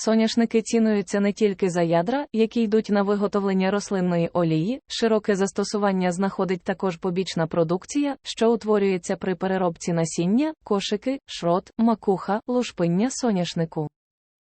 Соняшники цінуються не тільки за ядра, які йдуть на виготовлення рослинної олії, широке застосування знаходить також побічна продукція, що утворюється при переробці насіння, кошики, шрот, макуха, лушпиння соняшнику.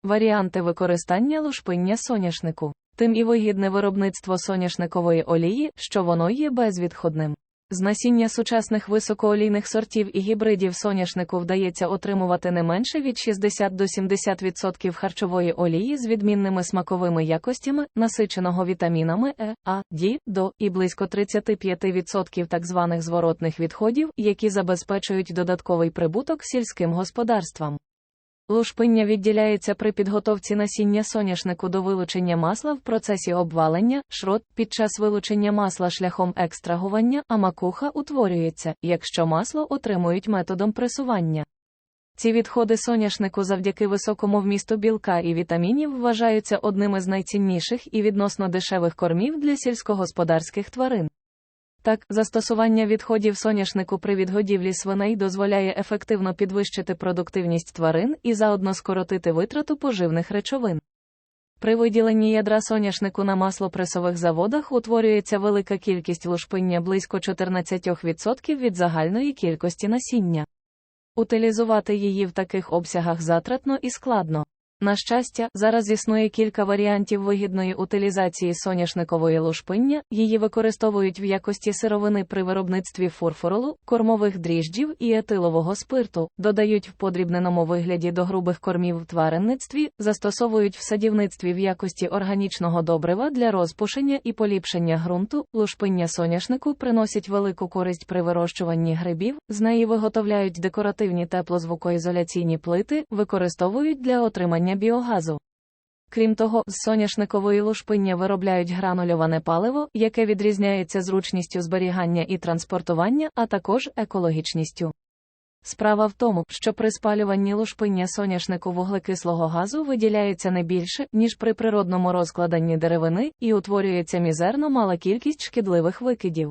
Варіанти використання лушпиння соняшнику. Тим і вигідне виробництво соняшникової олії, що воно є безвідходним. З насіння сучасних високоолійних сортів і гібридів соняшнику вдається отримувати не менше від 60 до 70% харчової олії з відмінними смаковими якостями, насиченого вітамінами Е, А, Д, До і близько 35% так званих зворотних відходів, які забезпечують додатковий прибуток сільським господарствам. Лушпиння відділяється при підготовці насіння соняшнику до вилучення масла в процесі обвалення, шрот під час вилучення масла шляхом екстрагування, а макуха утворюється, якщо масло отримують методом пресування. Ці відходи соняшнику завдяки високому вмісту білка і вітамінів вважаються одними з найцінніших і відносно дешевих кормів для сільськогосподарських тварин. Так, застосування відходів соняшнику при відгодівлі свиней дозволяє ефективно підвищити продуктивність тварин і заодно скоротити витрату поживних речовин. При виділенні ядра соняшнику на маслопресових заводах утворюється велика кількість лушпиння близько 14% від загальної кількості насіння. Утилізувати її в таких обсягах затратно і складно. На щастя, зараз існує кілька варіантів вигідної утилізації соняшникової лушпиння, її використовують в якості сировини при виробництві фурфоролу, кормових дріжджів і етилового спирту, додають в подрібненому вигляді до грубих кормів в тваринництві, застосовують в садівництві в якості органічного добрива для розпушення і поліпшення ґрунту, лушпиння соняшнику приносять велику користь при вирощуванні грибів, з неї виготовляють декоративні теплозвукоізоляційні плити, використовують для отримання біогазу. Крім того, з соняшникової лушпиння виробляють гранульоване паливо, яке відрізняється зручністю зберігання і транспортування, а також екологічністю. Справа в тому, що при спалюванні лушпиння соняшнику вуглекислого газу виділяється не більше, ніж при природному розкладанні деревини, і утворюється мізерно мала кількість шкідливих викидів.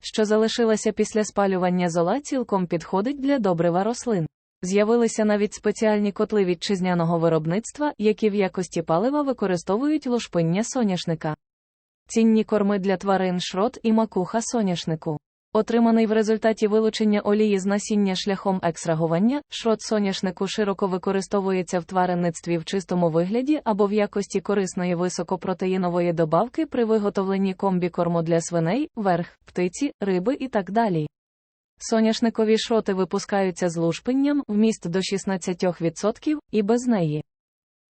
Що залишилося після спалювання зола цілком підходить для добрива рослин. З'явилися навіть спеціальні котли вітчизняного виробництва, які в якості палива використовують лушпиння соняшника. Цінні корми для тварин шрот і макуха соняшнику. Отриманий в результаті вилучення олії з насіння шляхом екстрагування, шрот соняшнику широко використовується в тваринництві в чистому вигляді або в якості корисної високопротеїнової добавки при виготовленні комбікорму для свиней, верх, птиці, риби і так далі. Соняшникові шроти випускаються з лушпинням вміст до 16% і без неї.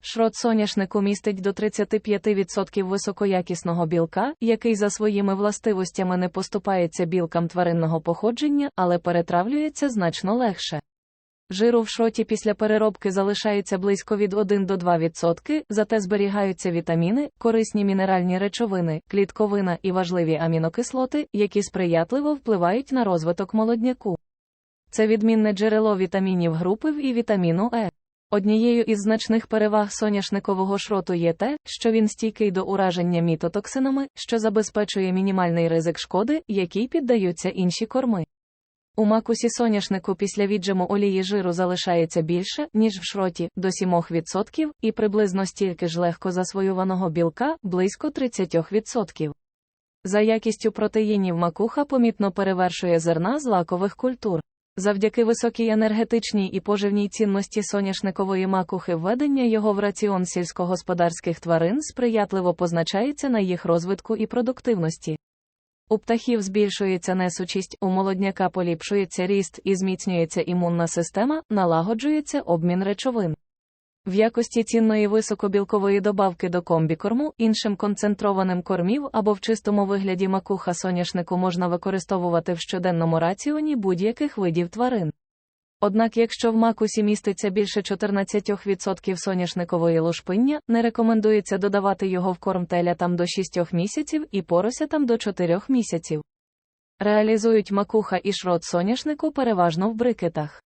Шрот соняшнику містить до 35% високоякісного білка, який за своїми властивостями не поступається білкам тваринного походження, але перетравлюється значно легше. Жиру в шроті після переробки залишається близько від 1 до 2%, зате зберігаються вітаміни, корисні мінеральні речовини, клітковина і важливі амінокислоти, які сприятливо впливають на розвиток молодняку. Це відмінне джерело вітамінів групи В і вітаміну Е. Однією із значних переваг соняшникового шроту є те, що він стійкий до ураження мітотоксинами, що забезпечує мінімальний ризик шкоди, якій піддаються інші корми. У макусі соняшнику після віджиму олії жиру залишається більше, ніж в шроті, до 7%, і приблизно стільки ж легко засвоюваного білка близько 30%. За якістю протеїнів макуха помітно перевершує зерна з лакових культур. Завдяки високій енергетичній і поживній цінності соняшникової макухи введення його в раціон сільськогосподарських тварин сприятливо позначається на їх розвитку і продуктивності. У птахів збільшується несучість, у молодняка поліпшується ріст і зміцнюється імунна система, налагоджується обмін речовин. В якості цінної високобілкової добавки до комбікорму, іншим концентрованим кормів або в чистому вигляді макуха соняшнику можна використовувати в щоденному раціоні будь-яких видів тварин. Однак, якщо в макусі міститься більше 14% соняшникової лушпиння, не рекомендується додавати його в корм телятам до 6 місяців і поросятам до 4 місяців. Реалізують макуха і шрот соняшнику переважно в брикетах.